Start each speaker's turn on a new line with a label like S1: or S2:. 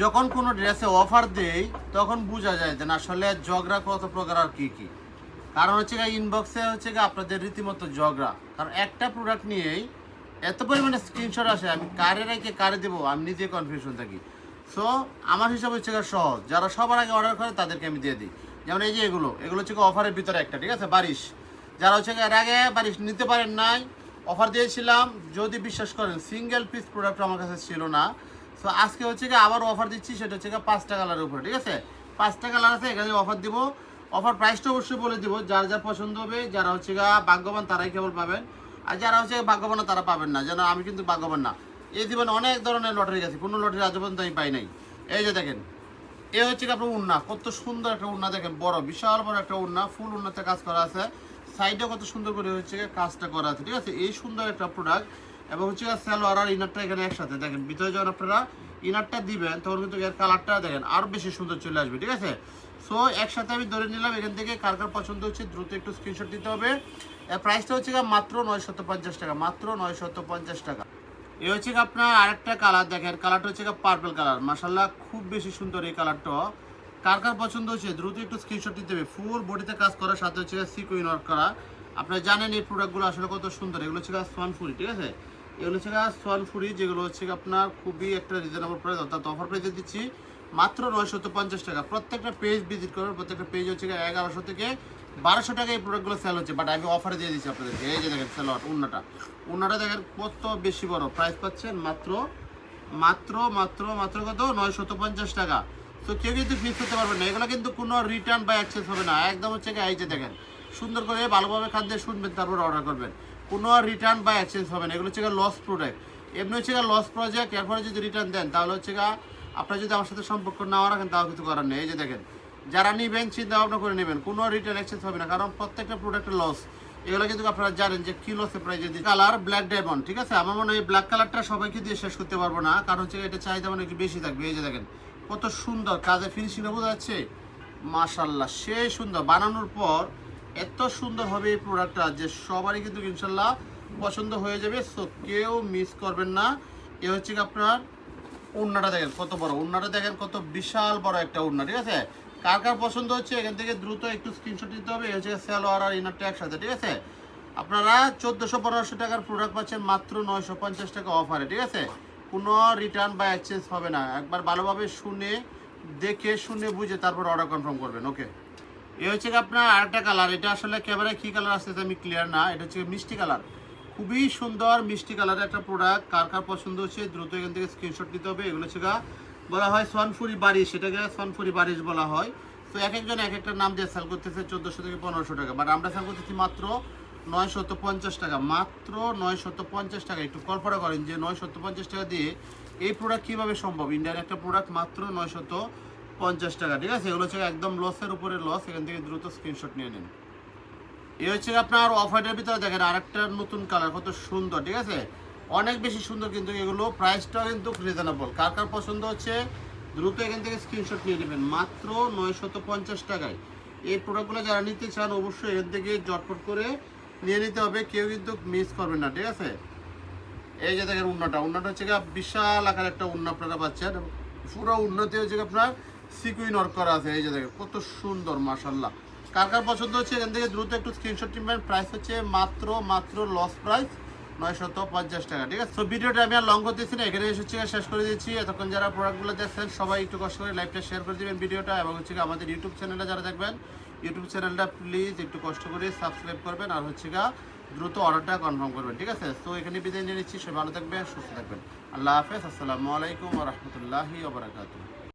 S1: যখন কোনো ড্রেসে অফার দেই, তখন বোঝা যায় যে আসলে জগরা কত প্রকার আর কি কি। কারণ হচ্ছে ইনবক্সে হচ্ছে আপনাদের রীতিমতো জগরা কারণ একটা প্রোডাক্ট নিয়েই এত পরিমাণে স্ক্রিনশট আসে, আমি কারে রেখে কারে দেবো, আমি নিজে কনফিউশন থাকি। সো আমার হিসাব হচ্ছে সহজ। যারা সবার আগে অর্ডার করে, তাদেরকে আমি দিয়ে দিই। যেমন এই যে এগুলো এগুলো হচ্ছে অফারের ভিতরে একটা, ঠিক আছে? বারিশ। যারা হচ্ছে এর আগে বারিশ নিতে পারেন নাই অফার দিয়েছিলাম, যদি বিশ্বাস করেন সিঙ্গেল পিস প্রোডাক্ট আমার কাছে ছিল না সো আজকে হচ্ছে গিয়ে আবার অফার দিচ্ছি, সেটা হচ্ছে গিয়ে পাঁচটা কালারের উপরে, ঠিক আছে? পাঁচটা কালার আছে, এখানে অফার দিব। অফার প্রাইসটা অবশ্যই বলে দিব, যার যার পছন্দ হবে, যারা হচ্ছে গিয়ে ভাগ্যবান তারাই কেবল পাবেন। আর যারা হচ্ছে ভাগ্যবান তারা পাবেন না, যেন আমি কিন্তু ভাগ্যবান না। এই জীবনে অনেক ধরনের লটারি গেছে, কোনো লটারি আজ পর্যন্ত আমি পাই নাই। এই যে দেখেন, এ হচ্ছে কি আপনার উন্না, কত সুন্দর একটা উন্না দেখেন, বড়, বিশাল বড় একটা উন্না, ফুল উন্নাতে কাজ করা আছে। সাইডে কত সুন্দর করে হচ্ছে কাজটা করা আছে, ঠিক আছে? এই সুন্দর একটা প্রোডাক্ট এবং হচ্ছে স্যালোয়ার আর ইনারটা এখানে একসাথে। দেখেন, ভিতরে যখন আপনারা ইনারটা দিবেন, তখন কিন্তু এর কালারটা দেখেন আরও বেশি সুন্দর চলে আসবে, ঠিক আছে? সো একসাথে আমি ধরে নিলাম, এখান থেকে কার কার পছন্দ হচ্ছে, দ্রুত একটু স্ক্রিনশট দিতে হবে। প্রাইসটা হচ্ছে মাত্র নয়শত পঞ্চাশ টাকা, মাত্র নয়শত পঞ্চাশ টাকা। এই হচ্ছে আপনার আরেকটা কালার দেখেন কালারটা হচ্ছে পার্পল কালার মাসাল্লাহ খুব বেশি সুন্দর এই কালারটা কার কার পছন্দ হচ্ছে, দ্রুত একটু স্ক্রিনশট দিতে হবে। ফুল বডিতে কাজ করার সাথে হচ্ছে সিকুইন ওয়ার্ক করা। আপনারা জানেন এই প্রোডাক্টগুলো আসলে কত সুন্দর, এগুলো হচ্ছে সোয়ানফুরি ঠিক আছে? এগুলো হচ্ছে সোয়ানফুরি যেগুলো হচ্ছে আপনার খুবই একটা রিজনেবল প্রাইস অর্থাৎ অফার প্রাইসে দিচ্ছি মাত্র নয়শত পঞ্চাশ টাকা। প্রত্যেকটা পেজ ভিজিট করবেন, প্রত্যেকটা পেজ হচ্ছে এগারোশো থেকে বারোশো টাকা এই প্রোডাক্টগুলো সেল হচ্ছে বাট আমি অফারে দিয়ে দিচ্ছি আপনাদেরকে। এই যে দেখেন সেল উন্নাটা। উন্নাটা দেখেন, কত বেশি বড় প্রাইস পাচ্ছেন? মাত্র মাত্র মাত্র মাত্র কত? নয়শত পঞ্চাশ টাকা। তো কেউ কিন্তু ফিক্স করতে পারবেন না। এগুলো কিন্তু কোনো রিটার্ন বা অ্যাক্সেস হবে না। একদম হচ্ছে গিয়ে এই যে দেখেন, সুন্দর করে ভালোভাবে খাদ্য শুনবেন, তারপর অর্ডার করবেন। কোনো রিটার্ন বা এক্সচেঞ্জ হবে না। এগুলো হচ্ছে লস প্রোডাক্ট এমনি হচ্ছে লস প্রজেক্ট এরপরে যদি রিটার্ন দেন, তাহলে হচ্ছে আপনার যদি আমার সাথে সম্পর্ক নাও রাখেন, তাও কিছু করার নেই। এই যে দেখেন, যারা নিবেন চিন্তা ভাবনা করে নেবেন, কোনো রিটার্ন এক্সচেঞ্জ হবে না, কারণ প্রত্যেকটা প্রোডাক্টের লস এগুলো কিন্তু আপনারা জানেন যে কি লসে প্রাইজে দিই কালার ব্ল্যাক ডায়মন্ড ঠিক আছে? আমার মনে হয় ব্ল্যাক কালারটা সবাইকে দিয়ে শেষ করতে পারব না, কারণ হচ্ছে এটা চাহিদা মানে একটু বেশি থাকবে। এই যে দেখেন, কত সুন্দর কাজে ফিনিশিংটা বোঝা যাচ্ছে। মাশাল্লাহ সেই সুন্দর। বানানোর পর এত সুন্দর হবে এই প্রোডাক্টটা যে সবারই কিন্তু ইনশাল্লাহ পছন্দ হয়ে যাবে। সো কেউ মিস করবেন না। এ হচ্ছে কি আপনার উন্নাটা দেখেন, কত বড়। উন্নাটা দেখেন, কত বিশাল বড় একটা উন্না, ঠিক আছে? কার কার পছন্দ হচ্ছে, এখান থেকে দ্রুত একটু স্ক্রিনশট দিতে হবে। এই হচ্ছে স্যালোয়ার আর ইনার ইনারটা একসাথে, ঠিক আছে? আপনারা চোদ্দোশো পনেরোশো টাকার প্রোডাক্ট পাচ্ছেন মাত্র নয়শো পঞ্চাশ টাকা অফারে ঠিক আছে? কোনো রিটার্ন বা এক্সচেঞ্জ হবে না। একবার ভালোভাবে শুনে, দেখে, শুনে, বুঝে তারপর অর্ডার কনফার্ম করবেন ওকে এ হচ্ছে আপনার আরেকটা কালার এটা আসলে ক্যামেরায় কী কালার আসছে আমি ক্লিয়ার না, এটা হচ্ছে মিষ্টি কালার খুবই সুন্দর মিষ্টি কালারের একটা প্রোডাক্ট কার কার পছন্দ হচ্ছে দ্রুত এখান থেকে স্ক্রিনশট নিতে হবে। এগুলো হচ্ছে বলা হয় সোয়ানফুরি বারিশ সেটাকে সোয়ানফুরি বারিশ বলা হয়। তো এক একজন এক একটা নাম দিয়ে সেল করতেছে চোদ্দোশো থেকে পনেরোশো টাকা। বাট আমরা সেল করতেছি মাত্র নয় শত পঞ্চাশ টাকা, মাত্র নয় শত পঞ্চাশ টাকা। একটু কল্পনা করেন যে নয় শত পঞ্চাশ টাকা দিয়ে এই প্রোডাক্ট কীভাবে সম্ভব? ইন্ডিয়ান একটা প্রোডাক্ট মাত্র নয় শত পঞ্চাশ টাকা, ঠিক আছে? এগুলো হচ্ছে একদম লসের উপরে লস এখান থেকে দ্রুত স্ক্রিনশট নিয়ে নিন। এই হচ্ছে আপনার অফ হোয়াইটের ভিতরে দেখেন আরেকটা নতুন কালার কত সুন্দর, ঠিক আছে? অনেক বেশি সুন্দর কিন্তু এগুলো প্রাইসটাও কিন্তু রিজনেবল কার কার পছন্দ হচ্ছে? দ্রুত এখান থেকে স্ক্রিনশট নিয়ে নেবেন। মাত্র নয়শত পঞ্চাশ টাকায়। এই প্রোডাক্টগুলো যারা নিতে চান, অবশ্যই এখান থেকে জটপট করে নিয়ে নিতে হবে। কেউ কিন্তু মিস করবেন না, ঠিক আছে? এই যে দেখেন উন্নাটা উন্নাটা হচ্ছে বিশাল আকার একটা উন্না আপনারা পাচ্ছেন। পুরো উন্নতি হচ্ছে আপনার সিকুইন ওয়ার্ক আছে, এই যে দেখেন, কত সুন্দর মাশাল্লাহ কার কার পছন্দ হচ্ছে, এখান থেকে দ্রুত একটু স্ক্রিনশট নিবেন। প্রাইস হচ্ছে মাত্র মাত্র লস প্রাইস নয়শত পঞ্চাশ টাকা, ঠিক আছে? তো ভিডিওটা আমি আর লং করতেছি না এখানে এসে হচ্ছে, শেষ করে দিচ্ছি। এতক্ষণ যারা প্রোডাক্টগুলো দেখছেন, সবাই একটু কষ্ট করে লাইভটা শেয়ার করে দেবেন ভিডিওটা, এবং হচ্ছে আমাদের ইউটিউব চ্যানেলটা যারা দেখবেন ইউটিউব চ্যানেলটা প্লিজ একটু কষ্ট করে সাবস্ক্রাইব করবেন, আর হচ্ছে গিয়ে দ্রুত অর্ডারটা কনফার্ম করবেন, ঠিক আছে? তো এখানে বিদায় নিয়ে নিচ্ছি, সবাই ভালো থাকবেন, সুস্থ থাকবেন। আল্লাহ হাফেজ, আসসালামু আলাইকুম রহমতুল্লাহি